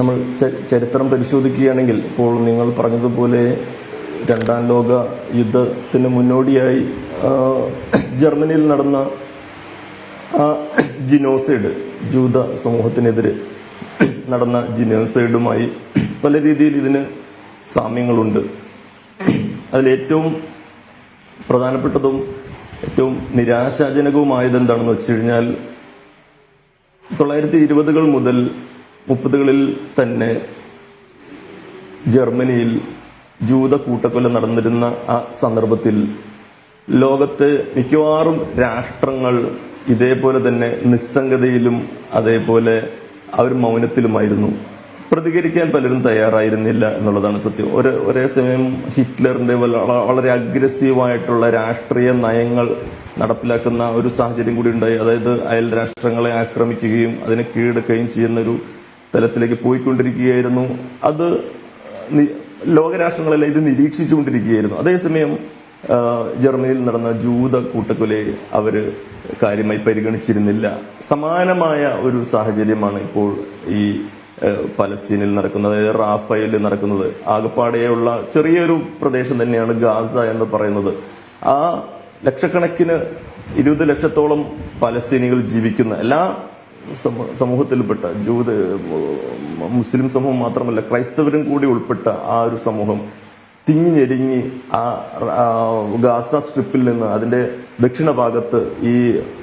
നമ്മൾ ചരിത്രം പരിശോധിക്കുകയാണെങ്കിൽ ഇപ്പോൾ നിങ്ങൾ പറഞ്ഞതുപോലെ രണ്ടാം ലോക യുദ്ധത്തിന് മുന്നോടിയായി ജർമ്മനിയിൽ നടന്ന ജിനോസൈഡ് ജൂത സമൂഹത്തിനെതിരെ നടന്ന ജിനോസൈഡുമായി പല രീതിയിൽ ഇതിന് സാമ്യങ്ങളുണ്ട്. അതിലേറ്റവും പ്രധാനപ്പെട്ടതും ഏറ്റവും നിരാശാജനകവുമായത് എന്താണെന്ന് വെച്ച് കഴിഞ്ഞാൽ തൊള്ളായിരത്തി ഇരുപതുകൾ മുതൽ മുപ്പതുകളിൽ തന്നെ ജർമ്മനിയിൽ ജൂത കൂട്ടക്കൊല നടന്നിരുന്ന ആ സന്ദർഭത്തിൽ ലോകത്തെ മിക്കവാറും രാഷ്ട്രങ്ങൾ ഇതേപോലെ തന്നെ നിസ്സംഗതയിലും അതേപോലെ അവർ മൗനത്തിലുമായിരുന്നു. പ്രതികരിക്കാൻ പലരും തയ്യാറായിരുന്നില്ല എന്നുള്ളതാണ് സത്യം. ഒരു ഒരേ സമയം ഹിറ്റ്ലറിന്റെ വളരെ അഗ്രസീവായിട്ടുള്ള രാഷ്ട്രീയ നയങ്ങൾ നടപ്പിലാക്കുന്ന ഒരു സാഹചര്യം കൂടി ഉണ്ടായി. അതായത് അയൽ രാഷ്ട്രങ്ങളെ ആക്രമിക്കുകയും അതിനെ കീഴടക്കുകയും ചെയ്യുന്ന ഒരു തലത്തിലേക്ക് പോയിക്കൊണ്ടിരിക്കുകയായിരുന്നു. അത് ലോകരാഷ്ട്രങ്ങളെല്ലാം ഇത് നിരീക്ഷിച്ചുകൊണ്ടിരിക്കുകയായിരുന്നു. അതേസമയം ജർമ്മനിയിൽ നടന്ന ജൂത കൂട്ടക്കൊലയെ അവർ കാര്യമായി പരിഗണിച്ചിരുന്നില്ല. സമാനമായ ഒരു സാഹചര്യമാണ് ഇപ്പോൾ ഈ പലസ്തീനിൽ നടക്കുന്നത്. അതായത് റാഫയിൽ നടക്കുന്നത്. ആകപ്പാടെയുള്ള ചെറിയൊരു പ്രദേശം തന്നെയാണ് ഗാസ എന്ന് പറയുന്നത്. ആ ലക്ഷക്കണക്കിന് ഇരുപത് ലക്ഷത്തോളം പലസ്തീനികൾ ജീവിക്കുന്ന എല്ലാ സമൂഹത്തിൽപ്പെട്ട ജൂത മുസ്ലിം സമൂഹം മാത്രമല്ല ക്രൈസ്തവരും കൂടി ഉൾപ്പെട്ട ആ ഒരു സമൂഹം തിങ്ങി ആ ഗാസ സ്ട്രിപ്പിൽ നിന്ന് അതിന്റെ ദക്ഷിണ ഭാഗത്ത് ഈ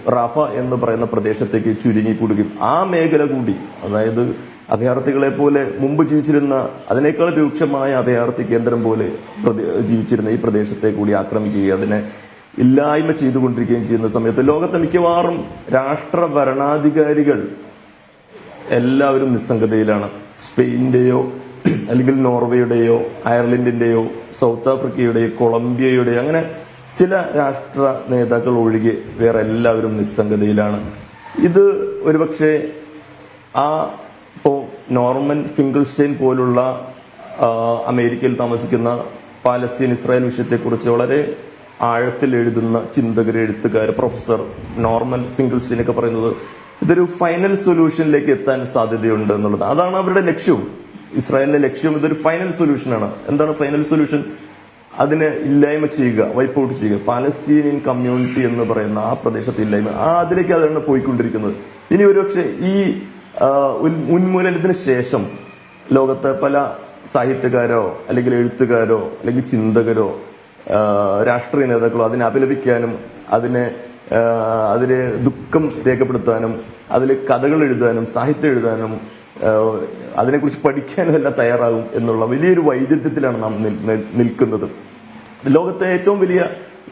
റാഫ എന്ന് പറയുന്ന പ്രദേശത്തേക്ക് ചുരുങ്ങി കൂടുകയും ആ മേഖല കൂടി അതായത് അഭയാർത്ഥികളെ പോലെ മുമ്പ് ജീവിച്ചിരുന്ന അതിനേക്കാൾ രൂക്ഷമായ അഭയാർത്ഥി കേന്ദ്രം പോലെ ജീവിച്ചിരുന്ന ഈ പ്രദേശത്തെ കൂടി ആക്രമിക്കുകയും അതിനെ ഇല്ലായ്മ ചെയ്തുകൊണ്ടിരിക്കുകയും ചെയ്യുന്ന സമയത്ത് ലോകത്തെ മിക്കവാറും രാഷ്ട്ര ഭരണാധികാരികൾ എല്ലാവരും നിസ്സംഗതയിലാണ്. സ്പെയിന്റെയോ അല്ലെങ്കിൽ നോർവേയുടെയോ അയർലൻഡിന്റെയോ സൗത്ത് ആഫ്രിക്കയുടെയോ കൊളംബിയയുടെയോ അങ്ങനെ ചില രാഷ്ട്ര നേതാക്കൾ ഒഴികെ വേറെ എല്ലാവരും നിസ്സംഗതയിലാണ്. ഇത് ഒരുപക്ഷെ ആ ഇപ്പോ നോർമൻ ഫിംഗിൾസ്റ്റൈൻ പോലുള്ള അമേരിക്കയിൽ താമസിക്കുന്ന പാലസ്തീൻ ഇസ്രായേൽ വിഷയത്തെക്കുറിച്ച് വളരെ ആഴത്തിൽ എഴുതുന്ന ചിന്തകർ എഴുത്തുകാർ പ്രൊഫസർ നോർമൽ ഫിംഗിൾസ്റ്റൈൻ ഒക്കെ പറയുന്നത് ഇതൊരു ഫൈനൽ സൊല്യൂഷനിലേക്ക് എത്താൻ സാധ്യതയുണ്ട് എന്നുള്ളത്. അതാണ് അവരുടെ ലക്ഷ്യവും ഇസ്രായേലിന്റെ ലക്ഷ്യം ഇതൊരു ഫൈനൽ സൊല്യൂഷനാണ് എന്താണ് ഫൈനൽ സൊല്യൂഷൻ അതിനെ ഇല്ലായ്മ ചെയ്യുക വൈപ്പ് ഔട്ട് ചെയ്യുക. പാലസ്തീനിയൻ കമ്മ്യൂണിറ്റി എന്ന് പറയുന്ന ആ പ്രദേശത്തെ ഇല്ലായ്മ. ആ അതിലേക്ക് അതാണ് പോയിക്കൊണ്ടിരിക്കുന്നത്. ഇനി ഒരുപക്ഷെ ഈ ഉന്മൂലനത്തിന് ശേഷം ലോകത്തെ പല സാഹിത്യകാരോ അല്ലെങ്കിൽ എഴുത്തുകാരോ അല്ലെങ്കിൽ ചിന്തകരോ രാഷ്ട്രീയ നേതാക്കളും അതിനെ അപലപിക്കാനും അതിനെ അതിലെ ദുഃഖം രേഖപ്പെടുത്താനും അതിൽ കഥകൾ എഴുതാനും സാഹിത്യം എഴുതാനും അതിനെക്കുറിച്ച് പഠിക്കാനും എല്ലാം തയ്യാറാകും എന്നുള്ള വലിയൊരു വൈരുദ്ധ്യത്തിലാണ് നാം നിൽ- നിൽ- നിൽക്കുന്നത്. ലോകത്തെ ഏറ്റവും വലിയ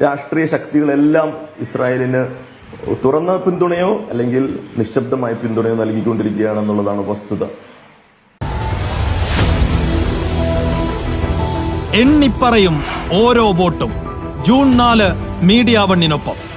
രാഷ്ട്രീയ ശക്തികളെല്ലാം ഇസ്രായേലിന് തുറന്ന പിന്തുണയോ അല്ലെങ്കിൽ നിശബ്ദമായ പിന്തുണയോ നൽകിക്കൊണ്ടിരിക്കുകയാണെന്നുള്ളതാണ് വസ്തുത. എണ്ണിപ്പറയും. ഓരോ വോട്ടും. ജൂൺ നാല് മീഡിയ വണ്ണിനൊപ്പം.